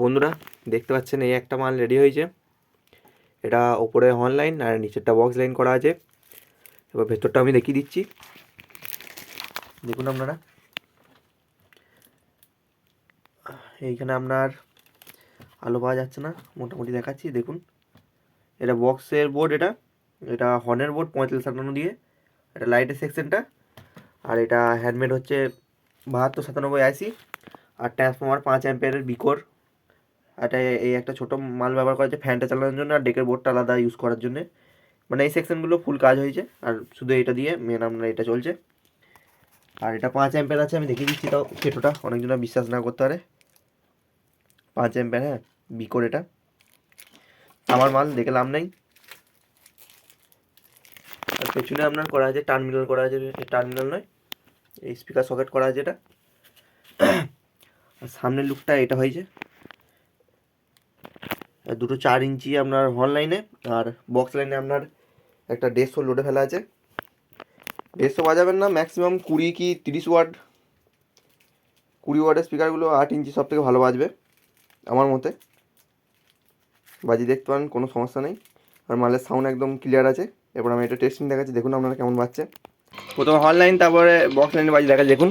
বন্ধুরা, দেখতে পাচ্ছেন এই একটা মাল রেডি হয়েছে। এটা ওপরে অনলাইন আর নিচেরটা বক্স লাইন করা আছে। এবার ভেতরটা আমি দেখিয়ে দিচ্ছি। দেখুন আপনারা। এইখানে আপনার আলো পাওয়া যাচ্ছে না, মোটামুটি দেখাচ্ছি, দেখুন। এটা বক্সের বোর্ড এটা এটা হর্নের বোর্ড পঁয়তাল্লিশ সাতান্ন দিয়ে। এটা লাইটের সেকশনটা আর এটা হ্যান্ডমেড হচ্ছে বাহাত্তর সাতানব্বই আইসি আর ট্রান্সফর্মার পাঁচ অ্যাম্পিয়ারের বিকোর এটা এই একটা ছোটো মাল ব্যবহার করা হচ্ছে ফ্যানটা চালানোর জন্য আর ডেকের বোর্ডটা আলাদা ইউজ করার জন্য। মানে এই সেকশনগুলো ফুল কাজ হয়েছে আর শুধু এটা দিয়ে মেন আপনার এটা চলছে। আর এটা পাঁচ অ্যাম্পিয়ার আছে, আমি দেখিয়ে দিচ্ছি তাও কেটোটা অনেকজনা বিশ্বাস না করতে পারে। পাঁচ অ্যাম্পিয়ার হ্যাঁ বিকোর এটা। আমার মাল, দেখে লাভ নেই। আর পেছনে আপনার করা আছে টার্মিনাল করা আছে টার্মিনাল নয়। এই স্পিকার সকেট করা আছে এটা। আর সামনের লুকটা এটা হয়েছে। দুটো চার ইঞ্চি আপনার হল লাইনে আর বক্স লাইনে আপনার একটা দেড়শো লোডে ফেলা আছে। দেড়শো বাজাবেন না ম্যাক্সিমাম কুড়ি কি তিরিশ ওয়াট কুড়ি ওয়াটের স্পিকারগুলো আট ইঞ্চি সব থেকে ভালো বাজবে, আমার মতে। বাজি দেখতে পান কোনো সমস্যা নেই। আর মালের সাউন্ড একদম ক্লিয়ার আছে। এরপর আমি এটা টেস্টিং দেখাচ্ছি, দেখুন আপনারা কেমন বাজছে। প্রথমে হল লাইন তারপরে বক্স লাইনে বাজি দেখা দেখুন।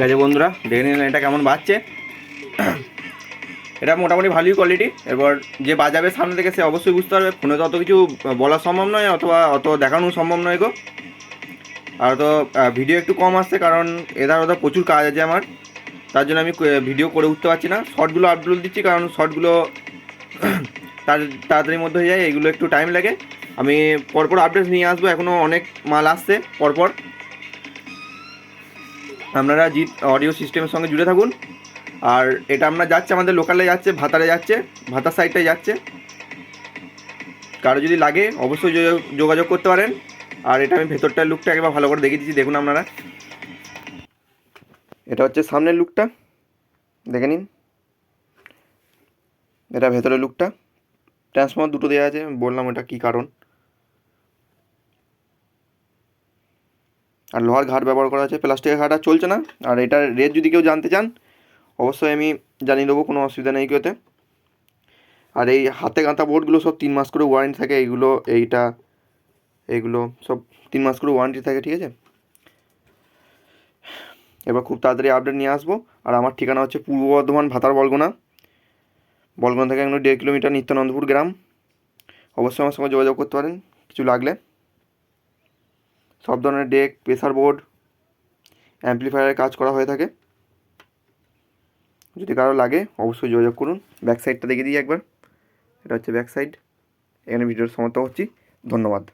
ঠিক আছে বন্ধুরা, দেখে নিন এটা কেমন বাজছে। এটা মোটামুটি ভালোই কোয়ালিটি এবার যে বাজাবে সামনে থেকে সে অবশ্যই বুঝতে পারবে। ফোনে তো অত কিছু বলা সম্ভব নয়, অথবা অত দেখানো সম্ভব নয় গো। আর তো ভিডিও একটু কম আসছে, কারণ এদার ওদের প্রচুর কাজ আছে আমার। তার জন্য আমি ভিডিও করে উঠতে পারছি না। শর্টগুলো আপলোড দিচ্ছি, কারণ শর্টগুলো তাড়াতাড়ির মধ্যে হয়ে যায়, এগুলো একটু টাইম লাগে। আমি পরপর আপডেট নিয়ে আসব এখনও অনেক মাল আসছে, পরপর। আপনারা জিৎ অডিও সিস্টেমের সঙ্গে জুড়ে থাকুন। আর এটা আমরা যাচ্ছে, আমাদের লোকালে যাচ্ছে, ভাতারে যাচ্ছে, ভাতার সাইডটায় যাচ্ছে। কারও যদি লাগে, অবশ্যই যোগাযোগ করতে পারেন। আর এটা আমি ভেতরটার লুকটা একবার ভালো করে দেখিয়ে দিচ্ছি, দেখুন আপনারা। এটা হচ্ছে সামনের লুকটা দেখে নিন। এটা ভেতরের লুকটা ট্রান্সফর্মার দুটো দেওয়া আছে, বললাম এটা কী কারণ। আর লোহার ঘাট ব্যবহার করা আছে, প্লাস্টিকের ঘাট আর চলছে না। আর এটার রেট যদি কেউ জানতে চান, অবশ্যই আমি জানিয়ে দেবো, কোনো অসুবিধা নেই কেউতে। আর এই হাতে গাঁথা বোর্ডগুলো সব তিন মাস করে ওয়ারেন্টি থাকে, এইগুলো, এইটা, এইগুলো সব তিন মাস করে ওয়ারেন্টি থাকে, ঠিক আছে? এবার খুব তাড়াতাড়ি আপডেট নিয়ে আসব। আর আমার ঠিকানা হচ্ছে পূর্ব বর্ধমান, ভাতার বলগোনা। বলগোনা থেকে একদম দেড় কিলোমিটার নিত্যানন্দপুর গ্রাম। অবশ্যই আমার সঙ্গে যোগাযোগ করতে পারেন, কিছু লাগলে। সব ধরনের ডেক প্রেসার বোর্ড অ্যাম্পলিফায়ারের কাজ করা হয়ে থাকে। যদি কারও লাগে, অবশ্যই যোগাযোগ করুন। ব্যাক সাইডটা দেখে দিই একবার। এটা হচ্ছে ব্যাক সাইড এখানে ভিডিওর সমাপ্ত হচ্ছি ধন্যবাদ।